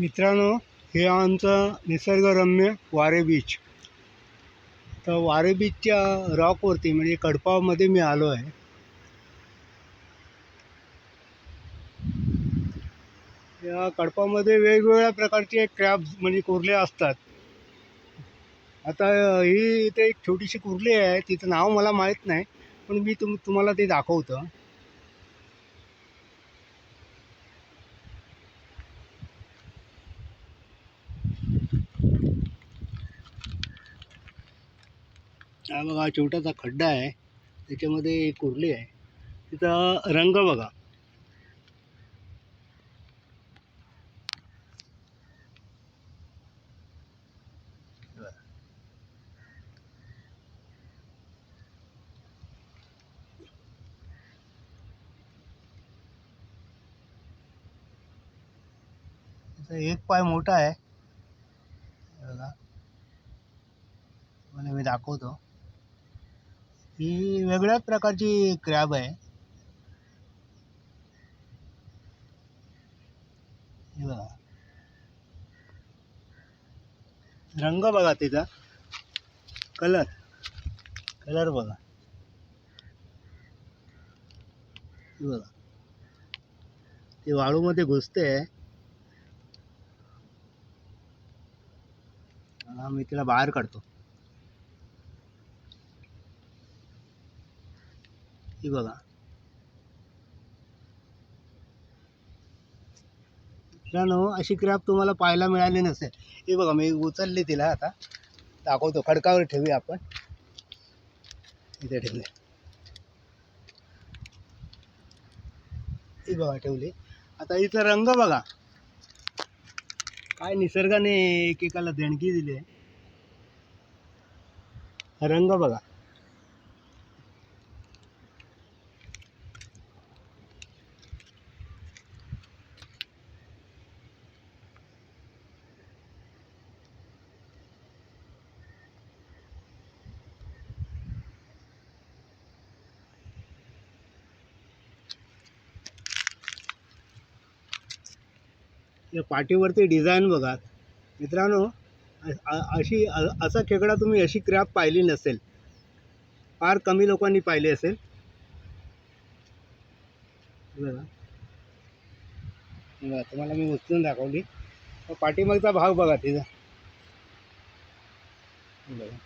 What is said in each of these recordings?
मित्रांनो हे आमचं निसर्गरम्य वारे बीच तर वारे बीचच्या रॉकवरती म्हणजे कडपावमध्ये मी आलो आहे. या कडपामध्ये वेगवेगळ्या प्रकारचे क्रॅब म्हणजे कुर्ल्या असतात. आता ही इथे एक छोटीशी कुर्ली आहे तिचं नाव मला माहीत नाही पण मी तुम तुम्हाला ते दाखवतं. हा बघा छोटासा खड्डा आहे. त्याच्यामध्ये एक कुर्ली आहे. तिचा रंग बघा. तिचा एक पाय मोठा आहे. बघा. मला मी दाखवतो. ही वेगळ्याच प्रकारची क्रॅब आहे. हे बघा. रंग बघा तिचा. कलर कलर बघा. हे बघा. ते वाळूमध्ये घुसते मी तिला बाहेर काढतो. ही बघा. मित्रांनो अशी क्रॅप तुम्हाला पाहायला मिळाली नसेल. हे बघा मी उचलली तिला आता. दाखवतो खडकावर ठेवूया आपण. इथे ठेवले ही बघा ठेवली. आता इथं रंग बघा. काय निसर्गाने एकेकाला देणगी दिली आहे. रंग बघा. या पाठीवरती डिझाईन बघा. मित्रांनो अशी असा खेकडा तुम्ही अशी क्रॅप पाहिली नसेल. फार कमी लोकांनी पाहिली असेल. बघा. बघा तुम्हाला मी उचलून दाखवली. पाठीमागचा भाग बघा तिचा. बघा.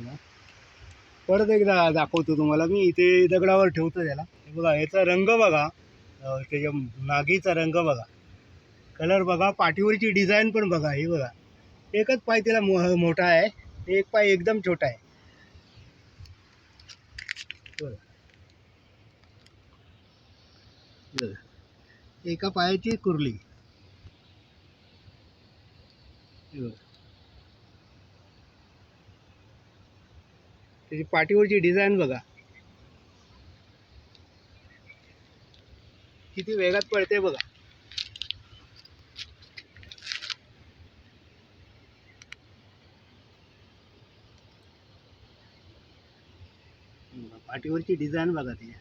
बघा. परत एकदा दाखवतो तुम्हाला. मी इथे दगडावर ठेवतो त्याला. हे बघा याचा रंग बघा. त्याच्या नागीचा रंग बघा. कलर बघा. पाठीवरची डिझाईन पण बघा. हे बघा. एकच पाय त्याला मो मोठा आहे. एक पाय एकदम छोटा आहे. एका पायाची कुर्ली हे बघा. त्याची पाठीवरची डिझाईन बघा. किती वेगात पळते बघा. बघा, पाठीवरची डिझाईन बघा ती.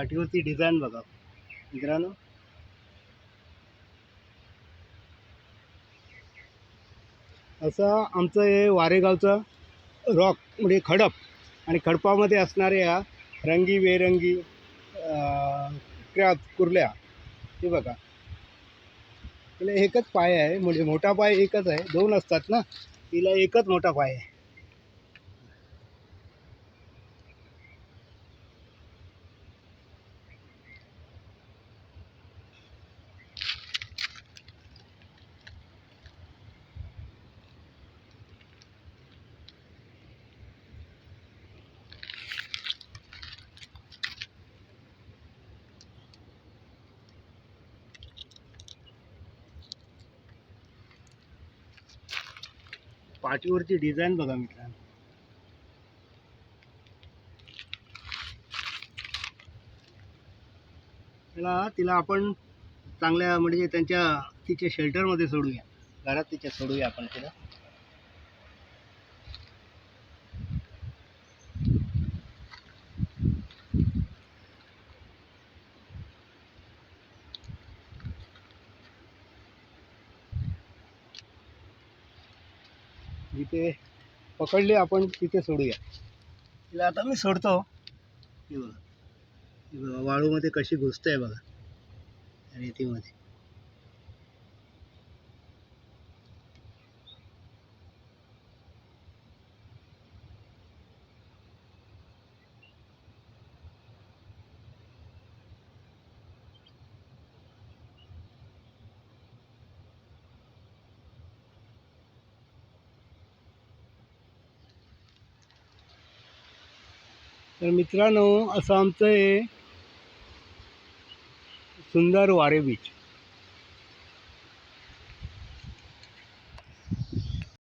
पाठीवरती डिझाईन बघा. मित्रांनो. असं आमचं हे वारेगावचं रॉक म्हणजे खडप आणि खडपामध्ये असणाऱ्या रंगी बेरंगी क्रॅप कुर्ल्या हे बघा. तिला एकच पाय आहे म्हणजे मोठा पाय एकच आहे. दोन असतात ना? तिला एकच मोठा पाय आहे. पाठीवरची डिझाईन बघा मित्रांनो. त्याला तिला आपण चांगल्या म्हणजे त्यांच्या तिच्या शेल्टरमध्ये सोडूया. घरात तिच्या सोडूया आपण तिला. जिथे पकडली आपण तिथे सोडूया. तिला आता मी सोडतो. हे बघा. वाळूमध्ये कशी घुसते बघा. रेतीमध्ये तर मित्रांनो असं आमचं हे सुंदर वारे बीच